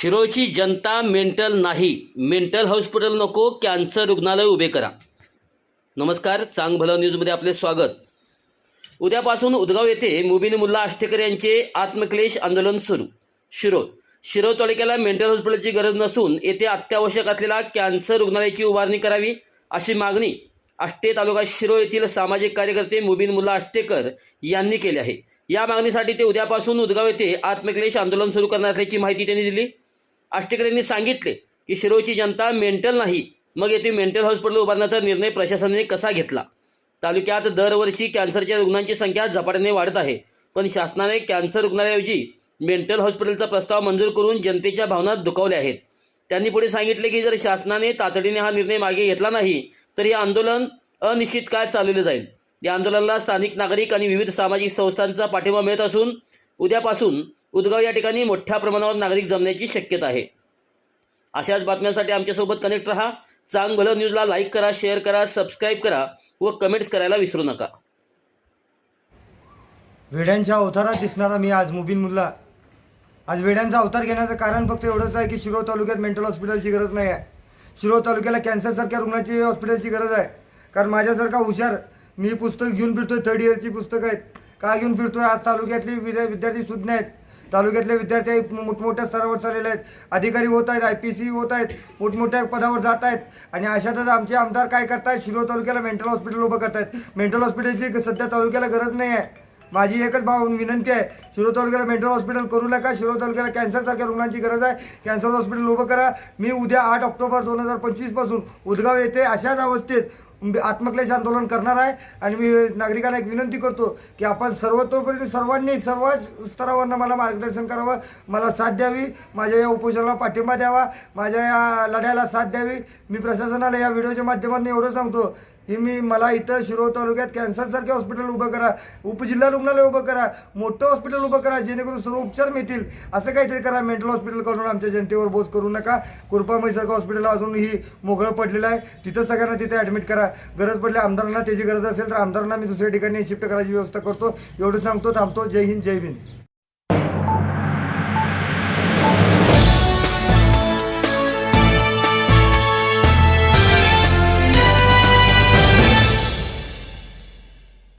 शिरोळची जनता मेंटल नाही. Mental hospital नको कॅन्सर रुग्णालय उभे करा. नमस्कार चांग भलं न्यूजमध्ये आपले स्वागत. उद्यापासून उदगाव येथे मुबीन मुल्ला आष्टेकर यांचे आत्मक्लेश आंदोलन सुरू. शिरोळ शिरोळ तालुक्याला मेंटल हॉस्पिटलची गरज नसून येथे अत्यावश्यक असलेला कॅन्सर रुग्णालयाची उभारणी करावी अशी मागणी आष्टे तालुका शिरोळ येथील सामाजिक कार्यकर्ते मुबीन मुल्ला आष्टेकर यांनी केली आहे. या मागणीसाठी ते उद्यापासून उदगाव येथे आत्मक्लेश आंदोलन सुरू करणार असल्याची माहिती त्यांनी दिली. आष्टेकर यांनी सांगितले की शिरोची जनता मेंटल नाही. मग येथे मेंटल हॉस्पिटल उभारण्याचा निर्णय प्रशासनाने कसा घेतला? तालुक्यात दरवर्षी कॅन्सरच्या रुग्णांची संख्या झपाट्याने वाढत आहे. पण शासनाने कॅन्सर रुग्णालयाऐवजी मेंटल हॉस्पिटलचा प्रस्ताव मंजूर करून जनतेच्या भावना दुखावल्या आहेत. त्यांनी पुढे सांगितले की जर शासनाने तातडीने हा निर्णय मागे घेतला नाही तर हे आंदोलन अनिश्चित काळ चालवले जाईल. या आंदोलनाला स्थानिक नागरिक आणि विविध सामाजिक संस्थांचा पाठिंबा मिळत असून उद्यापासून उदगाव या ठिकाणी मोठ्या प्रमाणावर नागरिक जमण्याची शक्यता आहे. अशाच बातम्यांसाठी आमच्यासोबत कनेक्ट रहा. चांग भलं न्यूजला लाईक करा शेअर करा सबस्क्राईब करा व कमेंट्स करायला विसरू नका. वेड्यांच्या अवतारात दिसणारा मी आज मुबीन मुल्ला. आज वेड्यांचा अवतार घेण्याचं कारण फक्त एवढंच आहे की शिरोळ तालुक्यात मेंटल हॉस्पिटलची गरज नाही आहे. शिरोळ तालुक्याला कॅन्सरसारख्या रुग्णाची हॉस्पिटलची गरज आहे. कारण माझ्यासारखा हुशार मी पुस्तक घेऊन फिरतोय थर्ड इयरची पुस्तकं आहेत. का घेऊन फिरतोय? आज तालुक्यातली विद्या विद्यार्थी सुज्ञ आहेत. तालुक्यातले विद्यार्थी मोठमोठ्या स्तरावर चाललेले आहेत. अधिकारी होत आहेत आय पी सी होत आहेत मोठमोठ्या पदावर जात आहेत. आणि अशातच आमचे आमदार काय करतायत? शिरोळ तालुक्याला मेंटल हॉस्पिटल उभं करतायत. मेंटल हॉस्पिटलची सध्या तालुक्याला गरज नाही आहे. माझी एकच भाव विनंती आहे. शिरो तालुक्याला मेंटल हॉस्पिटल करू नका. शिरो तालुक्याला कॅन्सरसारख्या रुग्णांची गरज आहे. कॅन्सर हॉस्पिटल उभं करा. मी उद्या आठ ऑक्टोबर दोन हजार पंचवीसपासून उदगाव येथे अशाच अवस्थेत आत्मक्लेश आंदोलन करणार आहे आणि मी नागरिकांना एक विनंती करतो की आपण सर्वतोपरी सर्वांनी सर्व स्तरावरनं मला मार्गदर्शन करावं. मला साथ द्यावी. माझ्या या उपोषणाला पाठिंबा द्यावा. माझ्या या लढ्याला साथ द्यावी. मी प्रशासनाला या व्हिडिओच्या माध्यमातून एवढं सांगतो ही मी मला इथं शिरोळ तालुक्यात कॅन्सरसारखे हॉस्पिटल उभं करा उपजिल्हा रुग्णालय उभं करा मोठं हॉस्पिटल उभं करा जेणेकरून सर्व उपचार मिळतील. असं काहीतरी करा मेंटल हॉस्पिटल करून आमच्या जनतेवर बोध करू नका. कुरपामईसारखं हॉस्पिटल अजूनही मोकळं पडलेलं आहे. तिथं सगळ्यांना तिथे ॲडमिट करा. गरज पडली आमदारांना त्याची गरज असेल तर आमदारांना मी दुसऱ्या ठिकाणी शिफ्ट करायची व्यवस्था करतो. एवढं सांगतो थांबतो. जय हिंद जय हिंद